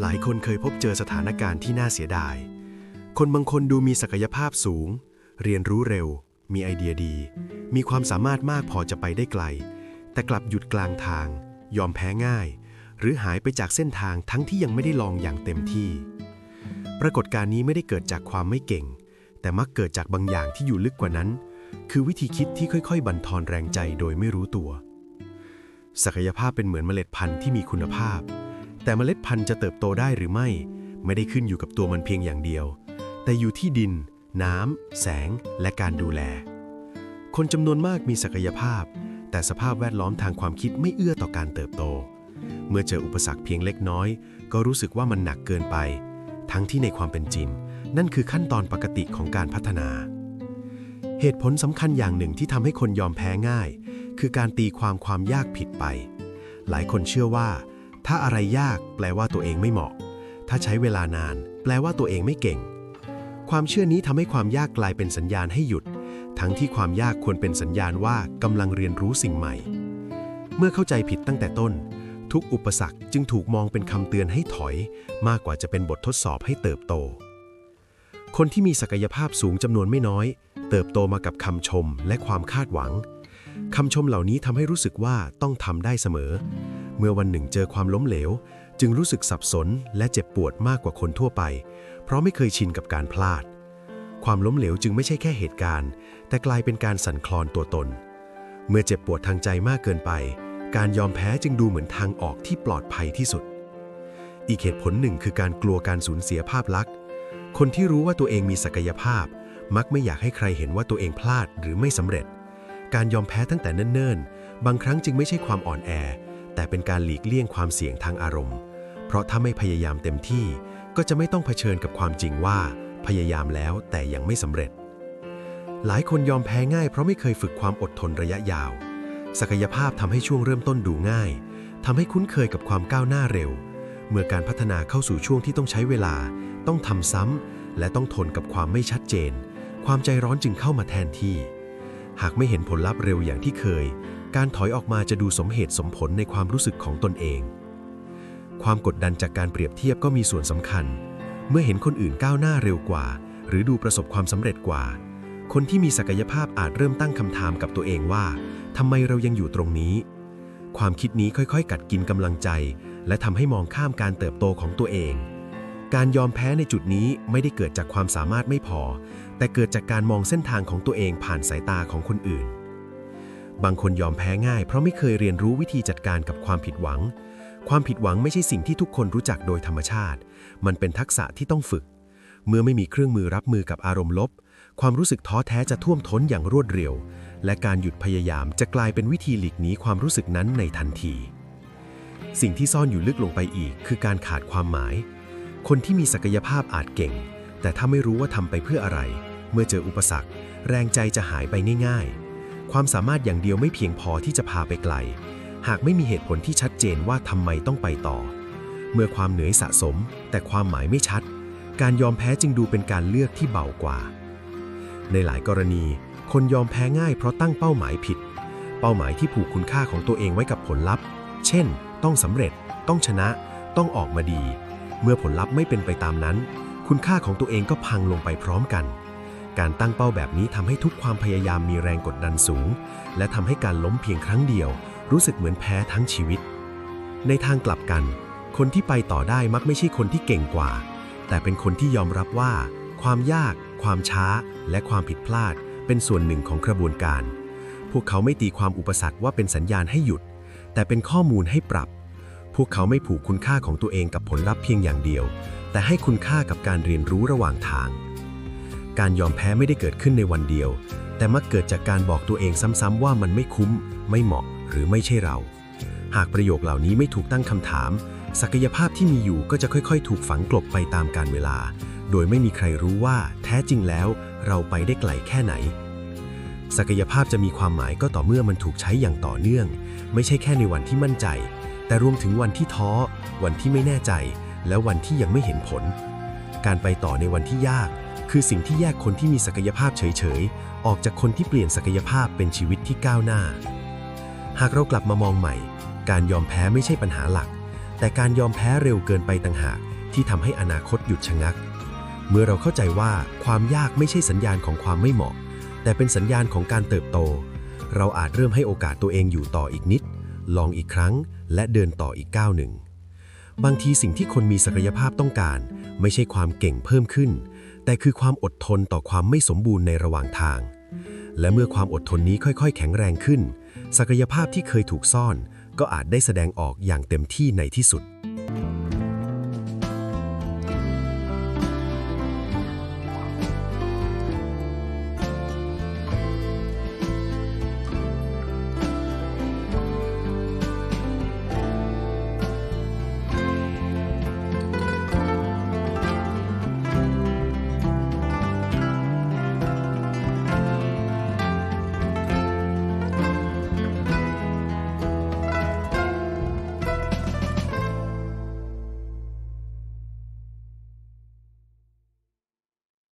หลายคนเคยพบเจอสถานการณ์ที่น่าเสียดาย คนบางคนดูมีศักยภาพสูง เรียนรู้เร็ว มีไอเดียดี มีความสามารถมากพอจะไปได้ไกล แต่กลับหยุดกลางทาง ยอมแพ้ง่าย หรือหายไปจากเส้นทางทั้งที่ยังไม่ได้ลองอย่างเต็มที่ ปรากฏการณ์นี้ไม่ได้เกิดจากความไม่เก่ง แต่มักเกิดจากบางอย่างที่อยู่ลึกกว่านั้น คือวิธีคิดที่ค่อย ๆ บั่นทอนแรงใจโดยไม่รู้ตัว ศักยภาพเป็นเหมือนเมล็ดพันธุ์ที่มีคุณภาพ แต่เมล็ดพันธุ์จะเติบโตได้หรือไม่ ไม่ได้ขึ้นอยู่กับตัวมันเพียงอย่างเดียว แต่อยู่ที่ดิน น้ำ แสง และการดูแล คนจำนวนมากมีศักยภาพ แต่สภาพแวดล้อมทางความคิดไม่เอื้อต่อการเติบโต เมื่อเจออุปสรรคเพียงเล็กน้อย ก็รู้สึกว่ามันหนักเกินไป ทั้งที่ในความเป็นจริง นั่นคือขั้นตอนปกติของการพัฒนา เหตุผลสำคัญอย่างหนึ่งที่ทำให้คนยอมแพ้ง่าย คือการตีความความยากผิดไป หลายคนเชื่อว่า ถ้าอะไรยากแปลว่าตัวเองไม่เหมาะ ถ้าใช้เวลานาน แปลว่าตัวเองไม่เก่ง ความเชื่อนี้ทำให้ความยากกลายเป็นสัญญาณให้หยุด ทั้งที่ความยากควรเป็นสัญญาณว่ากำลังเรียนรู้สิ่งใหม่ เมื่อเข้าใจผิดตั้งแต่ต้น ทุกอุปสรรคจึงถูกมองเป็นคำเตือนให้ถอย มากกว่าจะเป็นบททดสอบให้เติบโต คนที่มีศักยภาพสูงจำนวนไม่น้อย เติบโตมากับคำชมและความคาดหวังคำชมเหล่านี้ทำให้รู้สึกว่าต้องทำได้เสมอ เมื่อวันหนึ่งเจอความล้มเหลว จึงรู้สึกสับสนและเจ็บปวดมากกว่าคนทั่วไป เพราะไม่เคยชินกับการพลาด ความล้มเหลวจึงไม่ใช่แค่เหตุการณ์ แต่กลายเป็นการสั่นคลอนตัวตน เมื่อเจ็บปวดทางใจมากเกินไป การยอมแพ้จึงดูเหมือนทางออกที่ปลอดภัยที่สุด อีกเหตุผลหนึ่งคือการกลัวการสูญเสียภาพลักษณ์ คนที่รู้ว่าตัวเองมีศักยภาพ มักไม่อยากให้ใครเห็นว่าตัวเองพลาดหรือไม่สำเร็จ การยอมแพ้ตั้งแต่เนิ่นๆ บางครั้งจึงไม่ใช่ความอ่อนแอ แต่เป็นการหลีกเลี่ยงความเสี่ยงทางอารมณ์ เพราะถ้าไม่พยายามเต็มที่ ก็จะไม่ต้องเผชิญกับความจริงว่า พยายามแล้วแต่ยังไม่สำเร็จ หลายคนยอมแพ้ง่ายเพราะไม่เคยฝึกความอดทนระยะยาว ศักยภาพทำให้ช่วงเริ่มต้นดูง่ายทำให้คุ้นเคยกับความก้าวหน้าเร็ว เมื่อการพัฒนาเข้าสู่ช่วงที่ต้องใช้เวลา ต้องทำซ้ำและต้องทนกับความไม่ชัดเจน ความใจร้อนจึงเข้ามาแทนที่ หากไม่เห็นผลลัพธ์เร็วอย่างที่เคย การถอยออกมาจะดูสมเหตุสมผลในความรู้สึกของตนเอง ความกดดันจากการเปรียบเทียบก็มีส่วนสำคัญ เมื่อเห็นคนอื่นก้าวหน้าเร็วกว่า หรือดูประสบความสำเร็จกว่า คนที่มีศักยภาพอาจเริ่มตั้งคำถามกับตัวเองว่าทำไมเรายังอยู่ตรงนี้ ความคิดนี้ค่อยๆ กัดกินกำลังใจ และทำให้มองข้ามการเติบโตของตัวเอง การยอมแพ้ในจุดนี้ไม่ได้เกิดจากความสามารถไม่พอ แต่เกิดจากการมองเส้นทางของตัวเองผ่านสายตาของคนอื่น บางคนยอมแพ้ง่ายเพราะไม่เคยเรียนรู้วิธีจัดการกับความผิดหวัง ความผิดหวังไม่ใช่สิ่งที่ทุกคนรู้จักโดยธรรมชาติ มันเป็นทักษะที่ต้องฝึก เมื่อไม่มีเครื่องมือรับมือกับอารมณ์ลบ ความรู้สึกท้อแท้จะท่วมท้นอย่างรวดเร็ว และการหยุดพยายามจะกลายเป็นวิธีหลีกหนีความรู้สึกนั้นในทันที สิ่งที่ซ่อนอยู่ลึกลงไปอีก คือการขาดความหมาย คนที่มีศักยภาพอาจเก่ง แต่ถ้าไม่รู้ว่าทำไปเพื่ออะไร เมื่อเจออุปสรรค แรงใจจะหายไปง่าย ๆ ความสามารถอย่างเดียวไม่เพียงพอที่จะพาไปไกล หากไม่มีเหตุผลที่ชัดเจนว่าทำไมต้องไปต่อ เมื่อความเหนื่อยสะสม แต่ความหมายไม่ชัด การยอมแพ้จึงดูเป็นการเลือกที่เบากว่า ในหลายกรณี คนยอมแพ้ง่ายเพราะตั้งเป้าหมายผิด เป้าหมายที่ผูกคุณค่าของตัวเองไว้กับผลลัพธ์ เช่น ต้องสำเร็จ ต้องชนะ ต้องออกมาดี เมื่อผลลัพธ์ไม่เป็นไปตามนั้น คุณค่าของตัวเองก็พังลงไปพร้อมกัน การตั้งเป้าแบบนี้ทำให้ทุกความพยายามมีแรงกดดันสูง และทำให้การล้มเพียงครั้งเดียว รู้สึกเหมือนแพ้ทั้งชีวิต ในทางกลับกัน คนที่ไปต่อได้มักไม่ใช่คนที่เก่งกว่า แต่เป็นคนที่ยอมรับว่า ความยาก ความช้า และความผิดพลาด เป็นส่วนหนึ่งของกระบวนการ พวกเขาไม่ตีความอุปสรรคว่าเป็นสัญญาณให้หยุด แต่เป็นข้อมูลให้ปรับ พวกเขาไม่ผูกคุณค่าของตัวเองกับผลลัพธ์เพียงอย่างเดียว แต่ให้คุณค่ากับการเรียนรู้ระหว่างทาง การยอมแพ้ไม่ได้เกิดขึ้นในวันเดียว แต่มักเกิดจากการบอกตัวเองซ้ำๆว่ามันไม่คุ้ม ไม่เหมาะ หรือไม่ใช่เรา หากประโยคเหล่านี้ไม่ถูกตั้งคำถาม ศักยภาพที่มีอยู่ก็จะค่อยๆ ถูกฝังกลบไปตามกาลเวลา โดยไม่มีใครรู้ว่าแท้จริงแล้ว เราไปได้ไกลแค่ไหน ศักยภาพจะมีความหมายก็ต่อเมื่อมันถูกใช้อย่างต่อเนื่อง ไม่ใช่แค่ในวันที่มั่นใจ แต่รวมถึงวันที่ท้อ วันที่ไม่แน่ใจ และวันที่ยังไม่เห็นผล การไปต่อในวันที่ยาก คือสิ่งที่แยกคนที่มีศักยภาพเฉยๆ ออกจากคนที่เปลี่ยนศักยภาพเป็นชีวิตที่ก้าวหน้า หากเรากลับมามองใหม่ การยอมแพ้ไม่ใช่ปัญหาหลัก แต่การยอมแพ้เร็วเกินไปต่างหากที่ทำให้อนาคตหยุดชะงัก เมื่อเราเข้าใจว่าความยากไม่ใช่สัญญาณของความไม่เหมาะ แต่เป็นสัญญาณของการเติบโต เราอาจเริ่มให้โอกาสตัวเองอยู่ต่ออีกนิด ลองอีกครั้ง และเดินต่ออีกก้าวหนึ่ง บางทีสิ่งที่คนมีศักยภาพต้องการ ไม่ใช่ความเก่งเพิ่มขึ้น แต่คือความอดทนต่อความไม่สมบูรณ์ในระหว่างทาง และเมื่อความอดทนนี้ค่อยๆ แข็งแรงขึ้น ศักยภาพที่เคยถูกซ่อน ก็อาจได้แสดงออกอย่างเต็มที่ในที่สุด